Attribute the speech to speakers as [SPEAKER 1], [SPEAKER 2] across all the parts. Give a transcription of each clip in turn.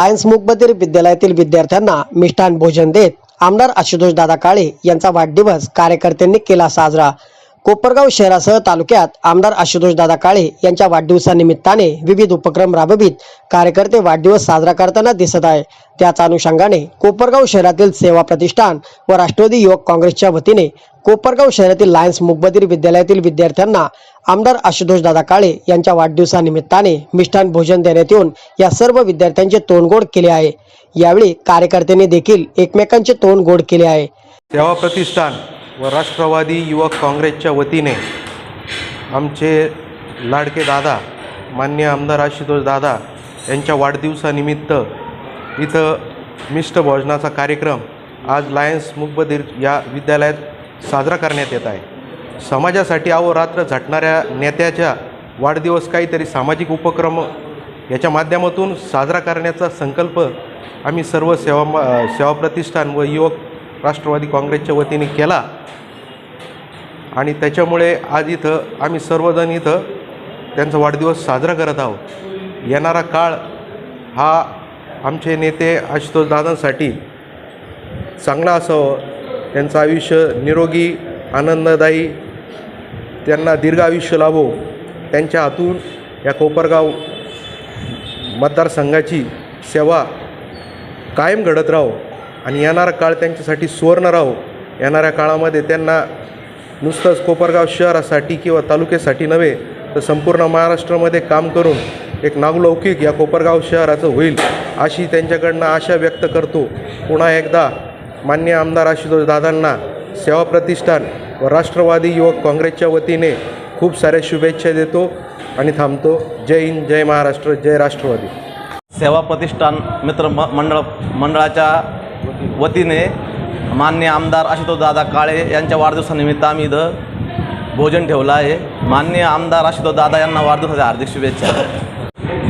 [SPEAKER 1] Lions मुकबधीर विद्यालयातील विद्यार्थ्यांना मिष्ठान भोजन देत आमदार आशुतोष दादा काळे यांचा वाढदिवस कार्यकर्त्यांनी केला साजरा. कोपरगाव शहरासह तालुक्यात आमदार आशुतोष दादा काळे यांच्या वाढदिवसानिमित्ताने विविध उपक्रम राबवित कार्यकर्ते वाढदिवस साजरा करताना दिसत आहे त्याच अनुषंगाने कोपरगाव शहरातील सेवा प्रतिष्ठान व राष्ट्रवादी युवक काँग्रेसच्या वतीने कोपरगाव शहरातील लायन्स मुकबधीर विद्यालयातील विद्यार्थ्यांना आमदार आशुतोष दादा काळे यांच्या वाढदिवसानिमित्ताने मिष्ठान भोजन देण्यात येऊन या सर्व विद्यार्थ्यांचे तोंड गोड केले आहे. यावेळी कार्यकर्त्यांनी देखील एकमेकांचे तोंड गोड केले आहे.
[SPEAKER 2] सेवा प्रतिष्ठान व राष्ट्रवादी युवक काँग्रेसच्या वतीने आमचे लाडके दादा मान्य आमदार आशुतोष दादा यांच्या वाढदिवसानिमित्त इथं मिष्ट भोजनाचा कार्यक्रम आज लायन्स मुकबधीर या विद्यालयात साजरा करण्यात येत आहे. समाजासाठी अहोरात्र झटणाऱ्या नेत्याच्या वाढदिवस काहीतरी सामाजिक उपक्रम याच्या माध्यमातून साजरा करण्याचा संकल्प आम्ही सर्व सेवा सेवा प्रतिष्ठान व युवक राष्ट्रवादी काँग्रेसच्या वतीने केला. आणि त्याच्यामुळे आज इथं आम्ही सर्वजण इथं त्यांचा वाढदिवस साजरा करत आहोत. येणारा काळ हा आमचे नेते आशुतोष दादांसाठी चांगला असावं. त्यांचं आयुष्य निरोगी आनंददायी त्यांना दीर्घ आयुष्य लाभो. त्यांच्या हातून या कोपरगाव मतदारसंघाची सेवा कायम घडत राहो. आणि येणारा काळ त्यांच्यासाठी सुवर्ण राहो येणाऱ्या काळामध्ये त्यांना नुसतंच कोपरगाव शहरासाठी किंवा तालुक्यासाठी नव्हे तर संपूर्ण महाराष्ट्रामध्ये काम करून एक नावलौकिक या कोपरगाव शहराचं होईल अशी त्यांच्याकडनं आशा व्यक्त करतो. पुन्हा एकदा मान्य आमदार आशुतोष दादांना सेवा प्रतिष्ठान व राष्ट्रवादी युवक काँग्रेसच्या वतीने खूप साऱ्या शुभेच्छा देतो आणि थांबतो. जय हिंद जय महाराष्ट्र जय राष्ट्रवादी.
[SPEAKER 3] सेवा प्रतिष्ठान मित्र म मंडळ मंडळाच्या वतीने मान्य आमदार आशुतोषदादा काळे यांच्या वाढदिवसानिमित्त आम्ही इथं भोजन ठेवलं आहे. मान्य आमदार आशुतोषदादा यांना वाढदिवसाच्या हार्दिक शुभेच्छा.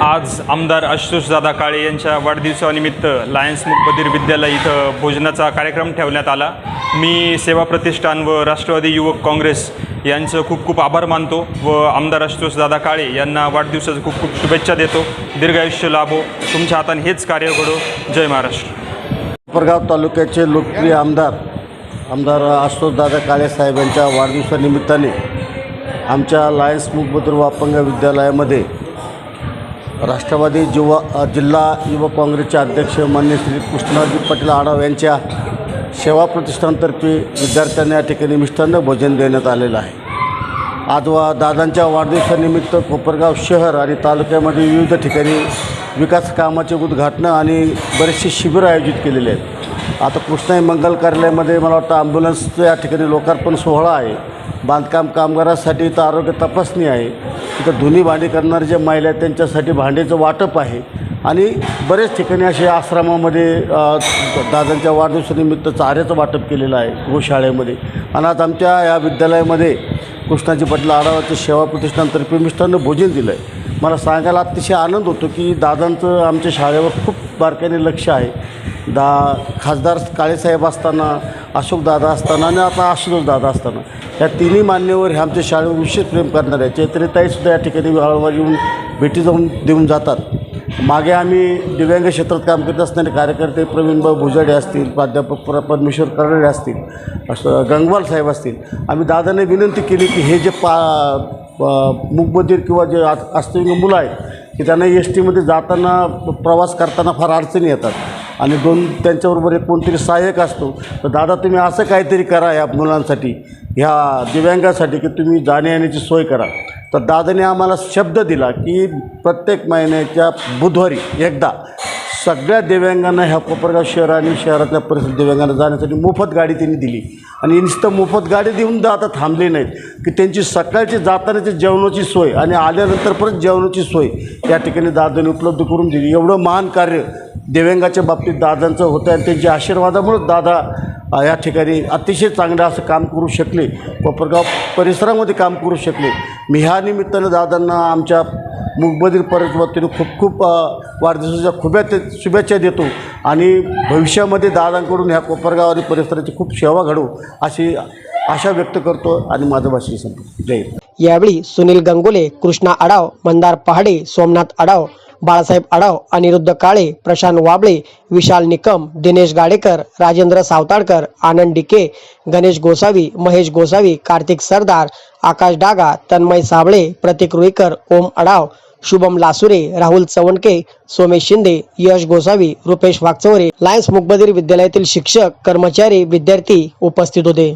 [SPEAKER 4] आज आमदार आशुतोषदादा काळे यांच्या वाढदिवसानिमित्त लायन्स मुखबधीर विद्यालय इथं भोजनाचा कार्यक्रम ठेवण्यात आला. मी सेवा प्रतिष्ठान व राष्ट्रवादी युवक काँग्रेस यांचं खूप खूप आभार मानतो व आमदार आशुतोषदादा काळे यांना वाढदिवसाचं खूप खूप शुभेच्छा देतो. दीर्घायुष्य लाभो. तुमच्या हाताने हेच कार्य घडो. जय महाराष्ट्र.
[SPEAKER 5] कोपरगाव तालुक्याचे लोकप्रिय आमदार आमदार आशुतोषदादा काळे साहेब यांच्या वाढदिवसानिमित्ताने आमच्या लायन्स मुखबद्र वापंग विद्यालयामध्ये राष्ट्रवादी युवा जिल्हा युवक काँग्रेसचे अध्यक्ष मान्य श्री कृष्णाजी पाटील आढाव यांच्या सेवा प्रतिष्ठानतर्फे विद्यार्थ्यांना या ठिकाणी मिष्टान्न भोजन देण्यात आलेलं आहे. आज वा दादांच्या वाढदिवसानिमित्त कोपरगाव शहर आणि तालुक्यामध्ये विविध ठिकाणी विकास कामाचे उद्घाटनं आणि बरेचसे शिबिरं आयोजित केलेले आहेत. आता कृष्णाई मंगल कार्यालयामध्ये मला वाटतं ॲम्ब्युलन्सचं या ठिकाणी लोकार्पण सोहळा आहे. बांधकाम कामगारासाठी तर आरोग्य तपासणी आहे. इथं धुनी भांडी करणारे जे महिला आहेत त्यांच्यासाठी भांडीचं वाटप आहे. आणि बरेच ठिकाणी असे आश्रमामध्ये दादांच्या वाढदिवसानिमित्त चाऱ्याचं वाटप केलेलं आहे गोशाळेमध्ये. आणि आज आमच्या या विद्यालयामध्ये कृष्णाजी पाटील आढावाच्या सेवा प्रतिष्ठानतर्फे मिष्टानं भोजन दिलं आहे मला सांगायला अतिशय आनंद होतो की दादांचं आमच्या शाळेवर खूप बारकाईने लक्ष आहे. दा खासदार काळेसाहेब असताना अशोक दादा असताना आणि आता आशुतोष दादा असताना. या तिन्ही मान्यवर हे आमच्या शाळेवर विशेष प्रेम करणार आहे. या ठिकाणी वारंवार येऊन भेटी जाऊन देऊन जातात. मागे आम्ही दिव्यांग क्षेत्रात काम करत असणारे कार्यकर्ते प्रवीणभाऊ भुजाडे असतील प्राध्यापक प्र परमेश्वर कराडे असतील असं गंगवाल साहेब असतील. आम्ही दादाने विनंती केली की हे जे पा मुकबधीर किंवा जे आ- मुलं आहेत की त्यांना एस टीमध्ये जाताना प्रवास करताना फार अडचणी येतात. आणि दोन त्यांच्याबरोबर एक कोणतरी सहाय्यक असतो. तर दादा तुम्ही असं काहीतरी करा या मुलांसाठी ह्या दिव्यांगासाठी की तुम्ही जाण्या येण्याची सोय करा. तर दादाने आम्हाला शब्द दिला की प्रत्येक महिन्याच्या बुधवारी एकदा सगळ्या दिव्यांगांना ह्या कोपरगाव शहर आणि शहरातल्या परिसर दिव्यांगांना जाण्यासाठी मोफत गाडी त्यांनी दिली. आणि नुसतं मोफत गाडी देऊन आता थांबले नाहीत. की त्यांची सकाळची जातानाची जेवणाची सोय आणि आल्यानंतर परत जेवणाची सोय या ठिकाणी दादाने उपलब्ध करून दिली. एवढं महान कार्य दिव्यांगाच्या बाबतीत दादांचं होतं आणि त्यांच्या आशीर्वादामुळं दादा या ठिकाणी अतिशय चांगलं असं काम करू शकले. कोपरगाव परिसरामध्ये काम करू शकले. मी ह्या निमित्तानं दादांना आमच्या मुंबईतील परिसरातून खूप खूप वाढदिवसाच्या खुब्या शुभेच्छा देतो. आणि भविष्यामध्ये दादांकडून ह्या कोपरगाव आणि परिसराची खूप सेवा घडू अशी आशा व्यक्त करतो आणि माझं भाषण संपतो जय
[SPEAKER 1] यावेळी सुनील गंगोले कृष्णा आडाव मंदार पहाडे सोमनाथ आडाव बाळासाहेब आडाव अनिरुद्ध काळे प्रशांत वाबळे विशाल निकम दिनेश गाडेकर राजेंद्र सावताडकर आनंद डिके गणेश गोसावी महेश गोसावी कार्तिक सरदार आकाश डागा तन्मय साबळे प्रतीक रुईकर ओम अडाव शुभम लासुरे राहुल चवणके सोमेश शिंदे यश गोसावी रुपेश वागचौरे लायन्स मुकबधीर विद्यालयातील शिक्षक कर्मचारी विद्यार्थी उपस्थित होते.